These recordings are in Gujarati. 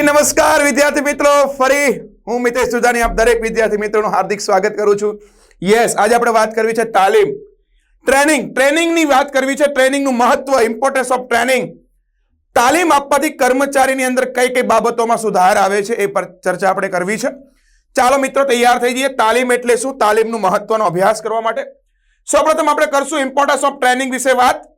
જી, નમસ્કાર વિદ્યાર્થી મિત્રો. ફરી હું મિતેશ સુધાની આપ દરેક વિદ્યાર્થી મિત્રોનું હાર્દિક સ્વાગત કરું છું. યસ આજે આપણે વાત કરવી છે તાલીમ. ટ્રેનિંગ ટ્રેનિંગની વાત કરવી છે. ટ્રેનિંગનું મહત્વ ઇમ્પોર્ટન્સ ઓફ ટ્રેનિંગ તાલીમ આપવાથી કર્મચારીની અંદર કઈ કઈ બાબતોમાં સુધાર આવે છે એ પર ચર્ચા આપણે કરવી છે. ચાલો મિત્રો, તૈયાર થઈ જઈએ. તાલીમ એટલે શું? તાલીમનું મહત્વનો અભ્યાસ કરવા માટે. સૌપ્રથમ આપણે કરશું ઇમ્પોર્ટન્સ ઓફ ટ્રેનિંગ વિશે વાત.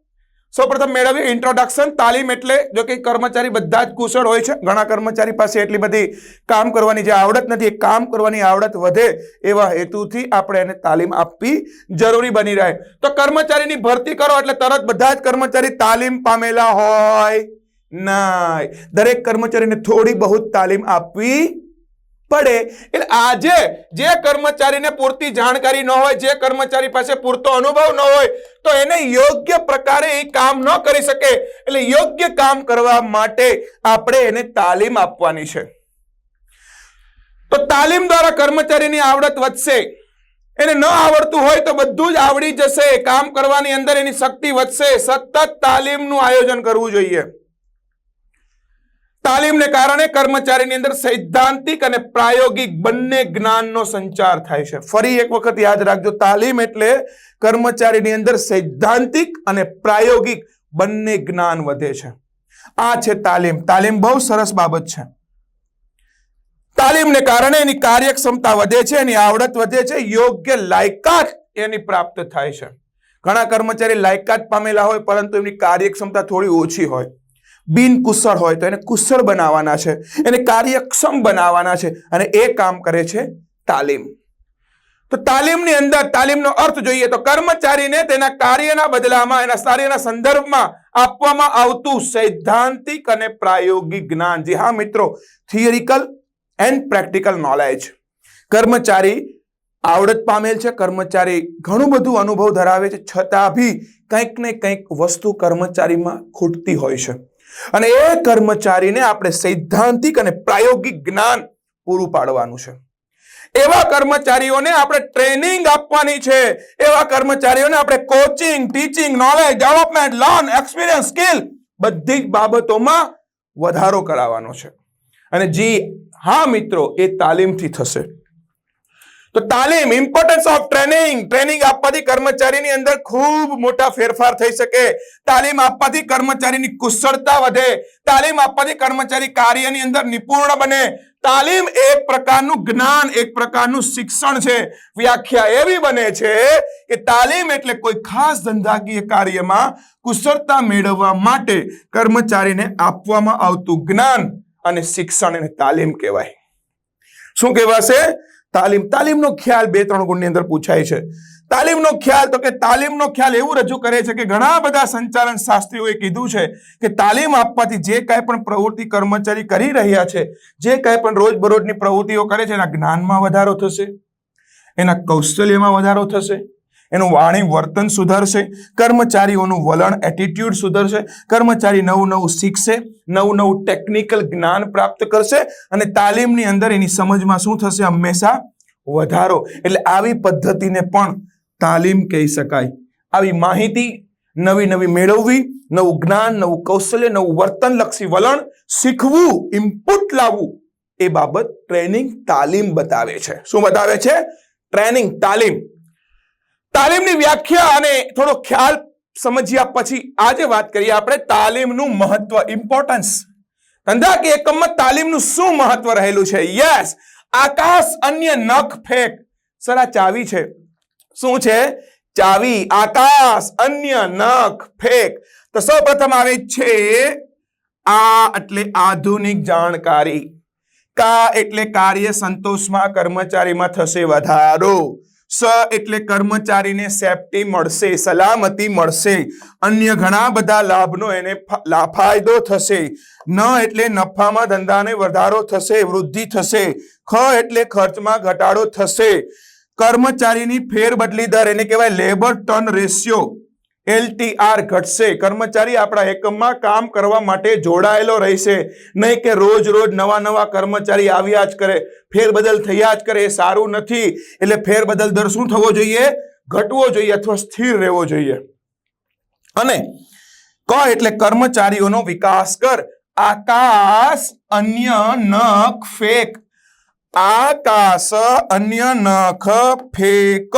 સૌપ્રથમ મેળવીએ ઇન્ટ્રોડક્શન તાલીમ એટલે જો કે કર્મચારી બધા જ કુશળ હોય છે. ઘણા કર્મચારી પાસે એટલી બધી કામ કરવાની જે આવડત નથી. એ કામ કરવાની આવડત વધે એવા હેતુથી આપણે એને તાલીમ આપવી જરૂરી બની રહે. તો કર્મચારીની ભરતી કરો એટલે તરત બધા જ કર્મચારી તાલીમ પામેલા હોય. ના દરેક કર્મચારીને થોડી બહુ તાલીમ આપવી પડે. એટલે આજે જે કર્મચારીને પૂરતી જાણકારી ન હોય, જે કર્મચારી પાસે પૂરતો અનુભવ ન હોય, તો એને યોગ્ય પ્રકારે એ કામ ન કરી શકે. એટલે યોગ્ય કામ કરવા માટે આપણે એને તાલીમ આપવાની છે. તો તાલીમ દ્વારા કર્મચારીની આવડત વધશે. એને ન આવડતું હોય તો બધું જ આવડી જશે. કામ કરવાની અંદર એની શક્તિ વધશે. સતત તાલીમનું આયોજન કરવું જોઈએ. તાલીમને કારણે કર્મચારીની અંદર સૈદ્ધાંતિક અને પ્રાયોગિક બંને જ્ઞાનનો સંચાર થાય છે. ફરી એક વખત યાદ રાખજો, તાલીમ એટલે કર્મચારીની અંદર સૈદ્ધાંતિક અને પ્રાયોગિક બંને જ્ઞાન વધે છે. આ છે તાલીમ. તાલીમ બહુ સરસ બાબત છે. તાલીમને કારણે એની કાર્યક્ષમતા વધે છે, એની આવડત વધે છે, યોગ્ય લાયકાત એની પ્રાપ્ત થાય છે. ઘણા કર્મચારી લાયકાત પામેલા હોય, પરંતુ એમની કાર્યક્ષમતા થોડી ઓછી હોય. બિન કુશળ હોય તો એને કુશળ બનાવવાના છે, એને કાર્યક્ષમ બનાવવાના છે અને એ કામ કરે છે તાલીમ. તો તાલીમની અંદર, તાલીમનો અર્થ જોઈએ તો કર્મચારીને તેના કાર્યના બદલામાં, એના કાર્યના સંદર્ભમાં આપવામાં આવતું સૈદ્ધાંતિક અને પ્રાયોગિક જ્ઞાન. જી હા મિત્રો થિયરિકલ એન્ડ પ્રેક્ટિકલ નોલેજ કર્મચારી આવડત પામેલ છે, કર્મચારી ઘણું બધું અનુભવ ધરાવે છે, છતાં બી કંઈક ને કંઈક વસ્તુ કર્મચારીમાં ખૂટતી હોય છે. અને એ કર્મચારીને આપણે સૈદ્ધાંતિક અને પ્રાયોગિક જ્ઞાન પૂરું પાડવાનું છે. એવા કર્મચારીઓને આપણે ટ્રેનિંગ આપવાની છે. એવા કર્મચારીઓને આપણે coaching teaching knowledge development learn experience skill બધી જ બાબતોમાં વધારો કરાવવાનો છે. અને જી હા મિત્રો, એ તાલીમથી થશે. તો તાલીમ ઇમ્પોર્ટન્સ ઓફ ટ્રેનિંગ ટ્રેનિંગ આપવાથી કર્મચારીની અંદર ખૂબ મોટા ફેરફાર થઈ શકે. તાલીમ આપવાથી કર્મચારીની કુશળતા વધે. તાલીમ આપવાથી કર્મચારી કાર્યની અંદર નિપુણ બને. તાલીમ એક પ્રકારનું જ્ઞાન, એક પ્રકારનું શિક્ષણ છે. વ્યાખ્યા એવી બને છે કે તાલીમ એટલે કોઈ ખાસ ધંધાકીય કાર્યમાં કુશળતા મેળવવા માટે કર્મચારીને આપવામાં આવતું જ્ઞાન અને શિક્ષણ એને તાલીમ કહેવાય. શું કહેવાશે? તાલીમ, તાલીમનો ખ્યાલ બે, ત્રણ ગુણની અંદર પૂછાય છે. તાલીમનો ખ્યાલ, તો કે તાલીમનો ખ્યાલ એવું રજૂ કરે છે કે ઘણા બધા સંચાલન શાસ્ત્રીઓએ કીધું છે કે તાલીમ આપવાથી જે કાંઈ પણ પ્રવૃત્તિ કર્મચારી કરી રહ્યા છે, જે કાંઈ પણ રોજબરોજની પ્રવૃત્તિઓ કરે છે, એના જ્ઞાનમાં વધારો થશે, એના કૌશલ્યમાં વધારો થશે એનું વાણી વર્તન સુધરશે, કર્મચારીઓનું વલણ એટીટ્યુડ સુધરશે, કર્મચારી નવું નવું શીખશે, નવું નવું ટેકનિકલ જ્ઞાન પ્રાપ્ત કરશે અને તાલીમની અંદર એની સમજમાં શું થશે? હંમેશા વધારો. એટલે આવી પદ્ધતિને પણ તાલીમ કહી શકાય. આવી માહિતી નવી નવી મેળવવી, નવું જ્ઞાન, નવું કૌશલ્ય, નવું વર્તનલક્ષી વલણ શીખવું ઇનપુટ લાવવું, એ બાબત ટ્રેનિંગ તાલીમ બતાવે છે. શું બતાવે છે? ટ્રેનિંગ તાલીમ. તાલીમની વ્યાખ્યા અને થોડો ખ્યાલ સમજ્યા પછી આજે વાત કરીએ આપણે તાલીમનું મહત્વ ઇમ્પોર્ટન્સ ધંધાકીય એકમમાં તાલીમનું શું મહત્વ રહેલું છે? યસ આકાશ અન્ય નખ ફેંક. સર, આ ચાવી છે. શું છે? ચાવી. આકાશ અન્ય નખ ફેંક. તો સૌ પ્રથમ આવે છે આ એટલે આધુનિક જાણકારી. કા એટલે કાર્ય સંતોષમાં કર્મચારીમાં થશે વધારો. સ એટલે કર્મચારીને સેફટી મળશે, સલામતી મળશે. અન્ય ઘણા બધા લાભનો એને ફાયદો થશે. ન એટલે નફામાં ધંધાને વધારો થશે, વૃદ્ધિ થશે. ખ એટલે ખર્ચમાં ઘટાડો થશે. કર્મચારીની ફેરબદલી દર એને કહેવાય લેબર ટર્ન રેશિયો એલટીઆર ઘટશે. કર્મચારી આપણા એકમમાં કામ કરવા માટે જોડાયેલો રહેશે. નહીં કે રોજ રોજ નવા નવા કર્મચારી આવ્યા જ કરે. ફેરબદલ થયા જ કરે. એ સારું નથી. એટલે ફેરબદલ દર શું થવો જોઈએ? ઘટવો જોઈએ અથવા સ્થિર રહેવો જોઈએ. અને ક એટલે કર્મચારીઓનો વિકાસ કર. આકાશ અન્ય નખ ફેક. આકાશ અન્ય નખ ફેક.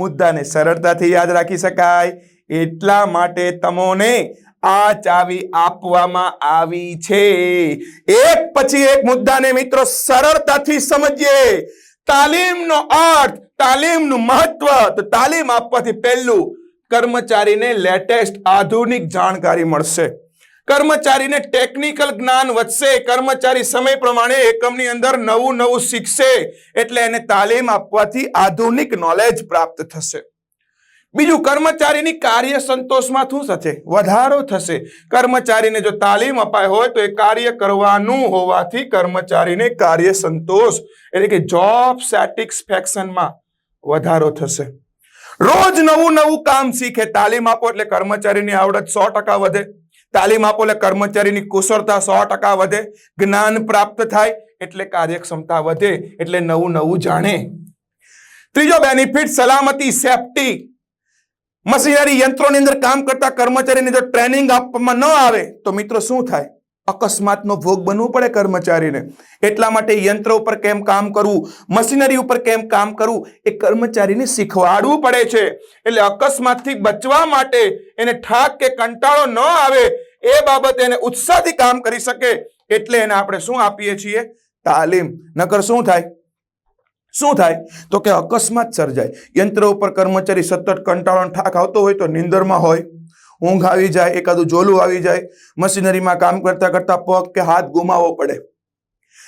મુદ્દાને સરળતાથી યાદ રાખી શકાય. એટલા માટે તમોને આ ચાવી આપવામાં આવી છે. એક પછી એક મુદ્દાને મિત્રો સરળતાથી સમજીએ. તાલીમનો અર્થ, તાલીમનું મહત્વ, તો તાલીમ આપવાથી પહેલું કર્મચારીને લેટેસ્ટ આધુનિક જાણકારી મળશે. કર્મચારીને ટેકનિકલ જ્ઞાન વધશે, કર્મચારી સમય પ્રમાણે એકમની અંદર નવું નવું શીખશે, એટલે એને તાલીમ આપવાથી આધુનિક નોલેજ પ્રાપ્ત થશે. બીજું, કર્મચારીની કાર્ય સંતોષમાં શું થશે? વધારો થશે. કર્મચારીને જો તાલીમ અપાય હોય, તો એ કાર્ય કરવાનું હોવાથી કર્મચારીને કાર્ય સંતોષ, એટલે કે જોબ સેટિસ્ફેક્શનમાં વધારો થશે. રોજ નવું નવું કામ શીખે, તાલીમ આપો એટલે કર્મચારીની આવડત સો ટકા વધે. તાલીમ આપો એટલે કર્મચારીની કુશળતા સો ટકા વધે, જ્ઞાન પ્રાપ્ત થાય એટલે કાર્યક્ષમતા વધે, એટલે નવું નવું જાણે. ત્રીજો બેનિફિટ સલામતી સેફટી મશીનરી યંત્રોની અંદર કામ કરતા કર્મચારીને જો ટ્રેનિંગ આપવામાં ન આવે તો મિત્રો શું થાય? અકસ્માતનો ભોગ બનવું પડે કર્મચારીને. એટલા માટે યંત્ર ઉપર કેમ કામ કરવું, મશીનરી ઉપર કેમ કામ કરવું, એ કર્મચારીને શીખવાડવું પડે છે. એટલે અકસ્માતથી બચવા માટે એને ઠાક કે કંટાળો ન આવે, એ બાબતે એને ઉત્સાહથી કામ કરી શકે. એટલે એને આપણે શું આપીએ છીએ? તાલીમ. નકર શું થાય? શું થાય? તો કે અકસ્માત સર્જાય. યંત્ર ઉપર કર્મચારી સતત કંટાળો ઠાક આવતો હોય તો નિંદરમાં હોય. ઊંઘ આવી જાય, એકાદું જોલું આવી જાય, મશીનરીમાં કામ કરતા કરતા પગ કે હાથ ગુમાવવો પડે.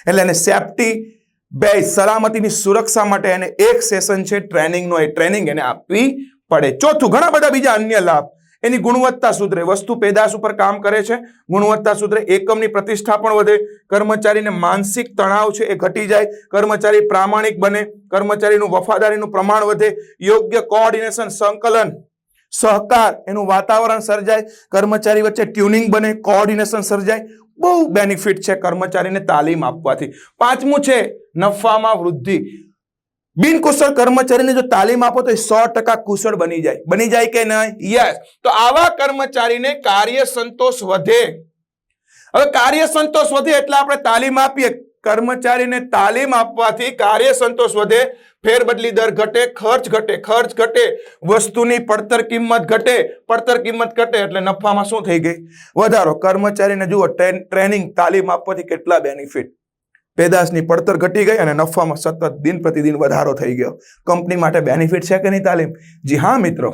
એટલે એને સેફટી બે, સલામતીની સુરક્ષા માટે એને એક સેશન છે ટ્રેનિંગનો. એ ટ્રેનિંગ એને આપવી પડે. ચોથું, ઘણા બધા બીજા અન્ય લાભ. એની ગુણવત્તા સુધરે, વસ્તુ પેદાશ ઉપર કામ કરે છે, ગુણવત્તા સુધરે, એકમની પ્રતિષ્ઠા પણ વધે. કર્મચારીને માનસિક તણાવ છે એ ઘટી જાય, કર્મચારી પ્રામાણિક બને, કર્મચારીનું વફાદારીનું પ્રમાણ વધે, યોગ્ય કોઓર્ડિનેશન સંકલન સહકાર, એનું વાતાવરણ સર્જાય, કર્મચારી વચ્ચે ટ્યુનિંગ બને કોઓર્ડિનેશન સર્જાય, બહુ બેનિફિટ છે કર્મચારીને તાલીમ આપવાથી. પાંચમું છે નફામાં વૃદ્ધિ. બિનકુશળ કર્મચારીને જો તાલીમ આપો તો એ સો ટકા કુશળ બની જાય. બની જાય કે નહીં? યસ તો આવા કર્મચારીને કાર્ય સંતોષ વધે. હવે કાર્ય સંતોષ વધે એટલે આપણે તાલીમ આપીએ. કર્મચારીને તાલીમ આપવાથી કાર્ય સંતોષ વધે, ફેરબદલી દર ઘટે, ખર્ચ ઘટે ખર્ચ ઘટે, વસ્તુની પડતર કિંમત ઘટે, પડતર કિંમત ઘટે એટલે નફામાં શું થઈ ગઈ? વધારો. કર્મચારીને જુઓ ટ્રેનિંગ, તાલીમ આપવાથી કેટલા બેનિફિટ પેદાશની પડતર ઘટી ગઈ અને નફામાં સતત દિન પ્રતિદિન વધારો થઈ ગયો. કંપની માટે બેનિફિટ છે કે નહીં તાલીમ? જી હા, મિત્રો.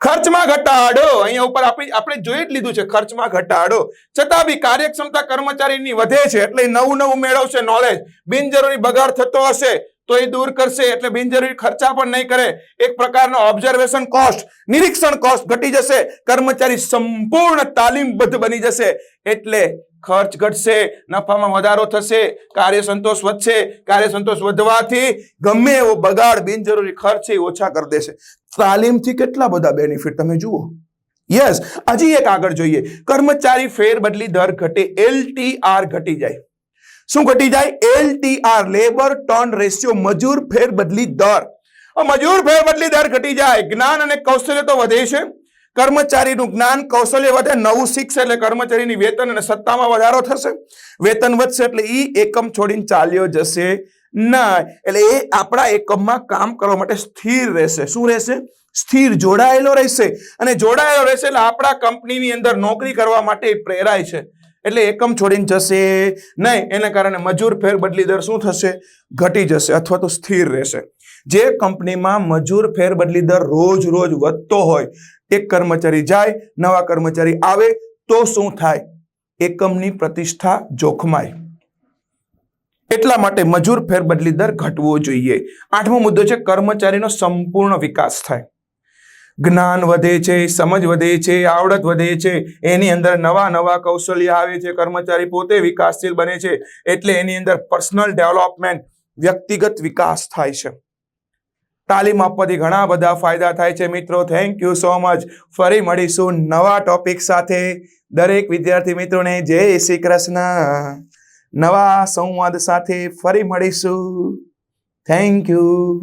ખર્ચમાં ઘટાડો. અહીંયા ઉપર આપણે આપણે જોઈ જ લીધું છે, ખર્ચમાં ઘટાડો. છતાં બી કાર્યક્ષમતા કર્મચારીની વધે છે એટલે નવું નવું મેળવશે નોલેજ બિનજરૂરી બગાડ થતો હશે તો એ દૂર કરશે એટલે બિનજરૂરી ખર્ચા પણ નહીં કરે. એક પ્રકારનો ઓબ્ઝર્વેશન કોસ્ટ નિરીક્ષણ કોસ્ટ ઘટી જશે. કર્મચારી સંપૂર્ણ તાલીમબદ્ધ બની જશે એટલે ખર્ચ ઘટશે, નફામાં વધારો થશે, કાર્ય સંતોષ વધશે, કાર્ય સંતોષ વધવાથી ગમે એવો બગાડ, બિનજરૂરી ખર્ચ એ ઓછા કરી દેશે. તાલીમથી કેટલા બધા બેનિફિટ તમે જુઓ? યસ હજી એક આગળ જોઈએ. કર્મચારી ફેરબદલી દર ઘટે એલટીઆર ઘટી જાય. શું ઘટી જાય? એલટીઆર લેબર ટર્ન રેશિયો મજૂર ફેરબદલી દર. મજૂર ફેરબદલી દર ઘટી જાય. જ્ઞાન અને કૌશલ્ય તો વધે છે. કર્મચારીનું જ્ઞાન કૌશલ્ય વધે, નવું શીખશે એટલે કર્મચારીની વેતન અને સત્તામાં વધારો થશે. વેતન વધશે એટલે એ એકમ છોડીને ચાલ્યો જશે ના એટલે એ આપણા એકમમાં કામ કરવા માટે સ્થિર રહેશે. શું રહેશે? સ્થિર જોડાયેલો રહેશે. અને જોડાયેલો રહેશે એટલે આપણા કંપનીની અંદર નોકરી કરવા માટે પ્રેરાય છે. એટલે એકમ છોડીને જશે નહીં. એને કારણે મજૂર ફેર બદલી દર શું થશે? ઘટી જશે અથવા તો સ્થિર રહેશે. જે કંપનીમાં મજૂર ફેર બદલી દર રોજ રોજ વધતો હોય એક કર્મચારી જાય, નવા કર્મચારી આવે, તો શું થાય? એકમની પ્રતિષ્ઠા જોખમાય. એટલા માટે મજૂર ફેરબદલી દર ઘટવો જોઈએ. આઠમો મુદ્દો છે, કર્મચારીનો સંપૂર્ણ વિકાસ થાય. જ્ઞાન વધે છે, સમજ વધે છે, આવડત વધે છે, એની અંદર નવા નવા કૌશલ્ય આવે છે, કર્મચારી પોતે વિકાસશીલ બને છે, એટલે એની અંદર પર્સનલ ડેવલપમેન્ટ, વ્યક્તિગત વિકાસ થાય છે. તાલીમ આપવાથી ઘણા બધા ફાયદા થાય છે મિત્રો. થેન્ક યુ સો મચ ફરી મળીશું નવા ટોપિક સાથે. દરેક વિદ્યાર્થી મિત્રોને જય શ્રી કૃષ્ણ. નવા સંવાદ સાથે ફરી મળીશું. Thank you